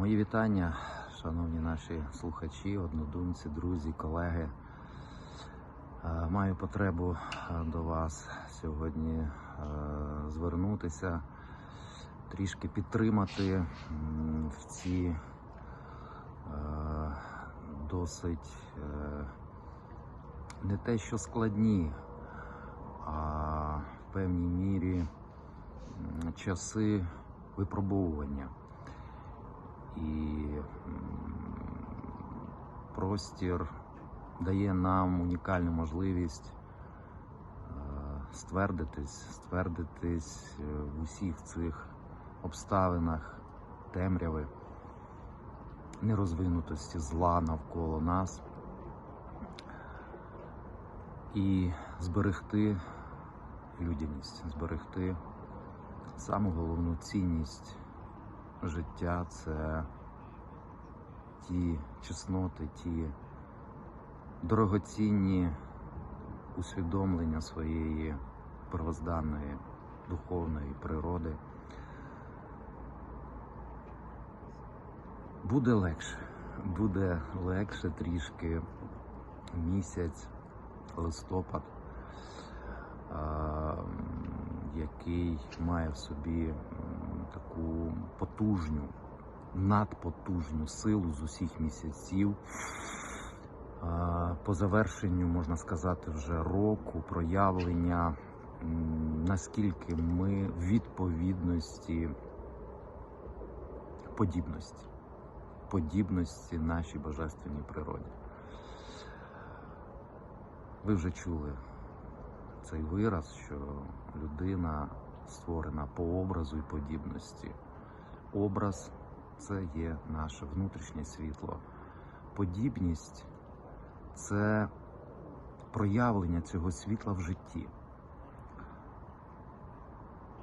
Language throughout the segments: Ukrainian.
Мої вітання, шановні наші слухачі, однодумці, друзі, колеги. Е, Маю потребу е, до вас сьогодні е, звернутися, трішки підтримати в ці досить не те, що складні, а в певній мірі часи випробовування і простір дає нам унікальну можливість е, ствердитись, ствердитись е, в усіх цих обставинах темряви, нерозвинутості зла навколо нас. І зберегти людяність, зберегти саму головну цінність життя це ті чесноти, ті дорогоцінні усвідомлення своєї первозданної духовної природи. Буде легше, буде легше трішки місяць, листопад, який має в собі таку потужню, надпотужну силу з усіх місяців. По завершенню, можна сказати, вже року проявлення, наскільки ми в відповідності подібності, подібності нашій божественній природі. Ви вже чули цей вираз, що людина створена по образу і подібності. Образ це є наше внутрішнє світло. Подібність це проявлення цього світла в житті.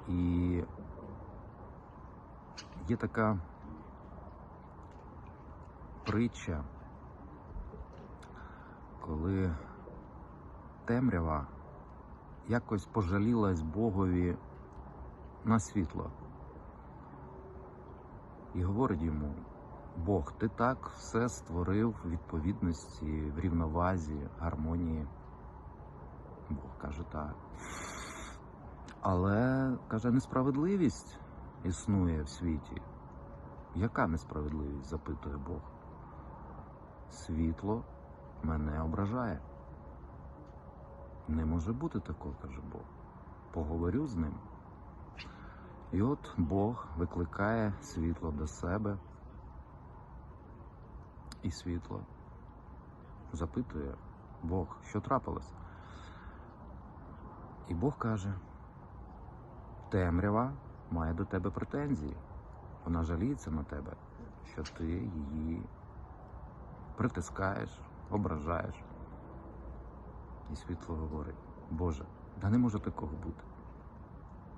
І є така притча, коли темрява якось пожалілась Богові на світло. І говорить йому, Бог, ти так все створив в відповідності, в рівновазі, гармонії. Бог каже так. Але каже, несправедливість існує в світі. Яка несправедливість? запитує Бог. Світло мене ображає. Не може бути такого, каже Бог. Поговорю з ним. І от Бог викликає світло до себе. І світло запитує Бог, що трапилось? І Бог каже: темрява має до тебе претензії. Вона жаліється на тебе, що ти її притискаєш, ображаєш. І світло говорить: Боже, да не може такого бути.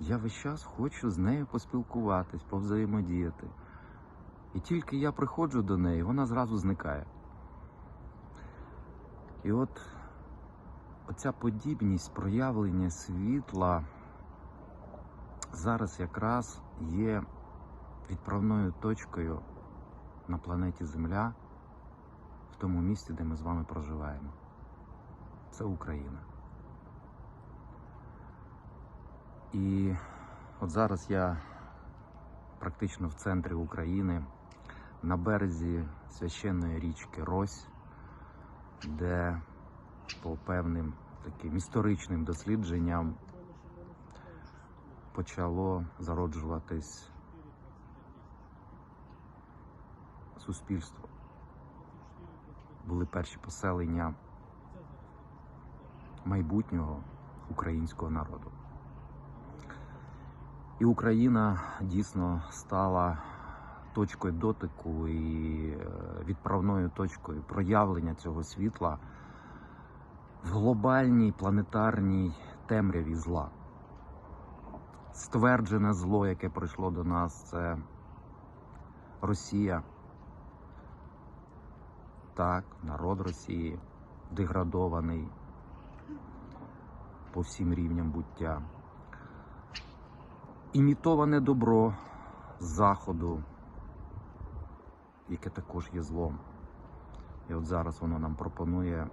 Я весь час хочу з нею поспілкуватись, повзаємодіяти. І тільки я приходжу до неї, вона зразу зникає. І от оця подібність проявлення світла зараз якраз є відправною точкою на планеті Земля в тому місці, де ми з вами проживаємо. Це Україна. І от зараз я практично в центрі України, на березі священної річки Рось, де по певним таким історичним дослідженням почало зароджуватись суспільство. Були перші поселення майбутнього українського народу. І Україна дійсно стала точкою дотику і е, відправною точкою проявлення цього світла в глобальній планетарній темряві зла. Стверджене зло, яке прийшло до нас, це Росія. Так, народ Росії деградований по всім рівням буття. Імітоване добро заходу, яке також є злом. І от зараз воно нам пропонує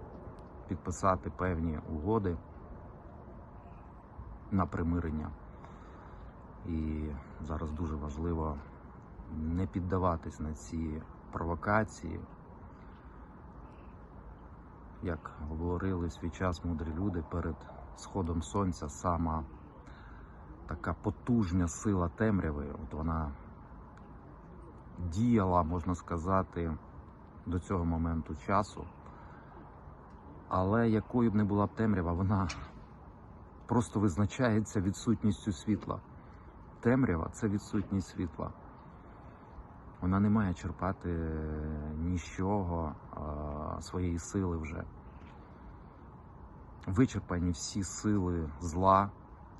підписати певні угоди на примирення. І зараз дуже важливо не піддаватись на ці провокації. Як говорили в свій час мудрі люди перед сходом сонця, сама така потужна сила темряви, от вона діяла, можна сказати, до цього моменту часу. Але якою б не була темрява, вона просто визначається відсутністю світла. Темрява це відсутність світла. Вона не має черпати ні з чого а, своєї сили вже. Вичерпані всі сили зла,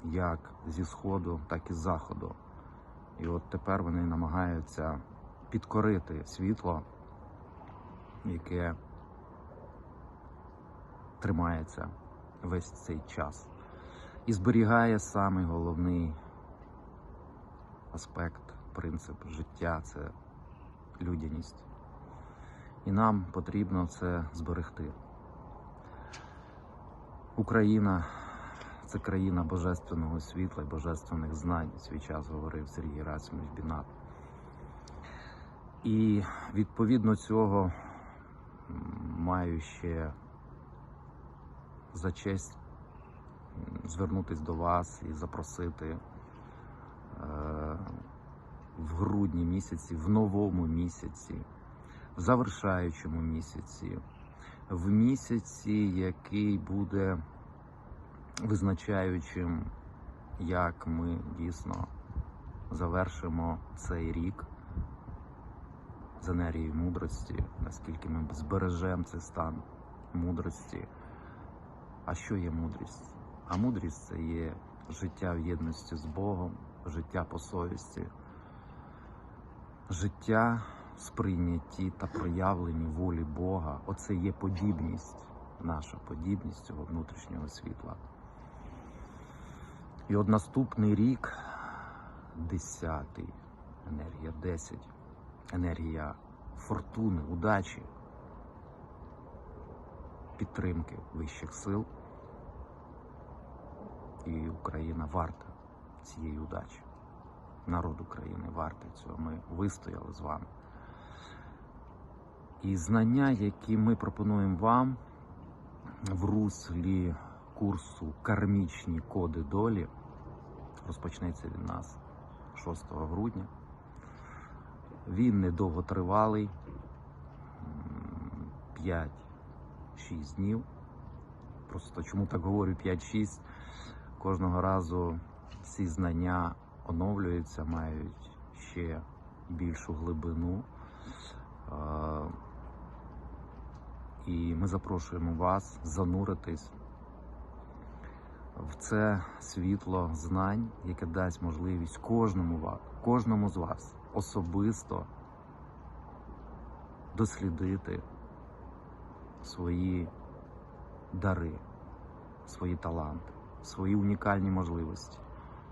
як зі сходу, так і з заходу. І от тепер вони намагаються підкорити світло, яке тримається весь цей час. І зберігає самий головний аспект, принцип життя це людяність. І нам потрібно це зберегти. Україна це країна божественного світла і божественних знань. Свій час говорив Сергій Расимович Бінат. І відповідно цього маю ще за честь м, звернутись до вас і запросити е, в грудні місяці, в новому місяці, в завершаючому місяці, в місяці, який буде визначаючим, як ми дійсно завершимо цей рік з енергією мудрості, наскільки ми збережемо цей стан мудрості. А що є мудрість? А мудрість це є життя в єдності з Богом, життя по совісті, життя в сприйнятті та проявленні волі Бога. Оце є подібність, наша подібність цього внутрішнього світла. І от наступний рік, десятий, енергія 10, енергія фортуни, удачі, підтримки вищих сил. І Україна варта цієї удачі. Народ України вартий цього. Ми вистояли з вами. І знання, які ми пропонуємо вам в руслі курсу Кармічні коди долі, розпочнеться від нас 6 грудня. Він недовготривалий, 5-6 днів. Просто чому так говорю 5-6? Кожного разу ці знання оновлюються, мають ще більшу глибину. Е, І ми запрошуємо вас зануритись в це світло знань, яке дасть можливість кожному кожному з вас особисто дослідити свої дари, свої таланти, свої унікальні можливості,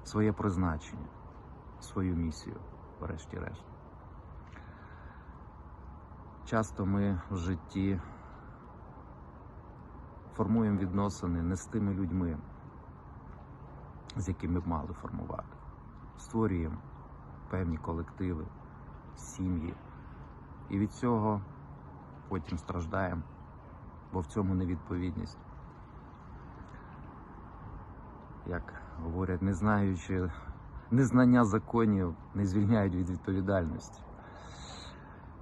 своє призначення, свою місію, врешті-решт. Часто ми в житті формуємо відносини не з тими людьми, з якими б мали формувати. Створюємо певні колективи, сім'ї. І від цього потім страждаємо, бо в цьому невідповідність. Як говорять, не знаючи, незнання законів не звільняють від відповідальності.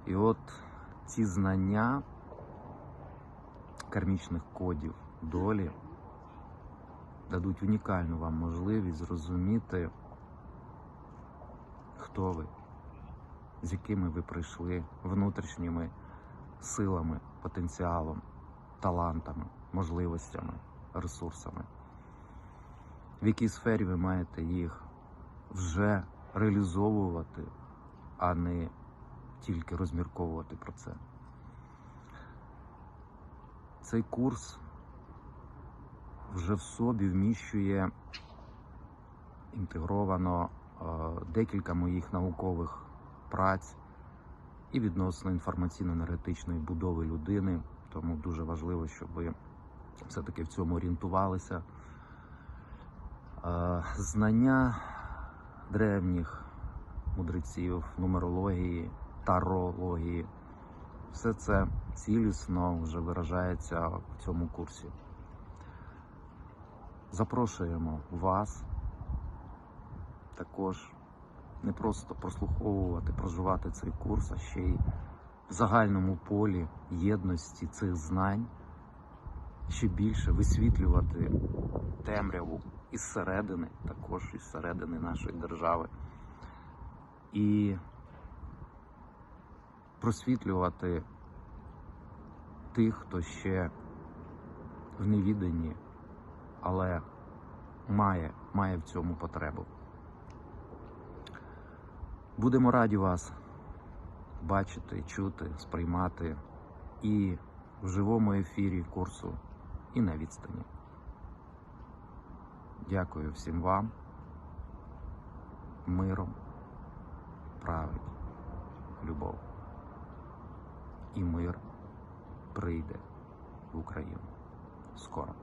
І от ці знання кармічних кодів долі дадуть унікальну вам можливість зрозуміти, хто ви, з якими ви прийшли внутрішніми силами, потенціалом, талантами, можливостями, ресурсами, в якій сфері ви маєте їх вже реалізовувати, а не тільки розмірковувати про це. Цей курс вже в собі вміщує інтегровано е, декілька моїх наукових праць і відносно інформаційно-енергетичної будови людини. Тому дуже важливо, щоб ви все-таки в цьому орієнтувалися. Е, Знання древніх мудреців, нумерології, тарології, все це цілісно вже виражається в цьому курсі. Запрошуємо вас також не просто прослуховувати, проживати цей курс, а ще й в загальному полі єдності цих знань ще більше висвітлювати темряву із середини, також із середини нашої держави, і просвітлювати тих, хто ще в невіданні, але має, має в цьому потребу. Будемо раді вас бачити, чути, сприймати і в живому ефірі курсу, і на відстані. Дякую всім вам. Миром править любов. І мир прийде в Україну скоро.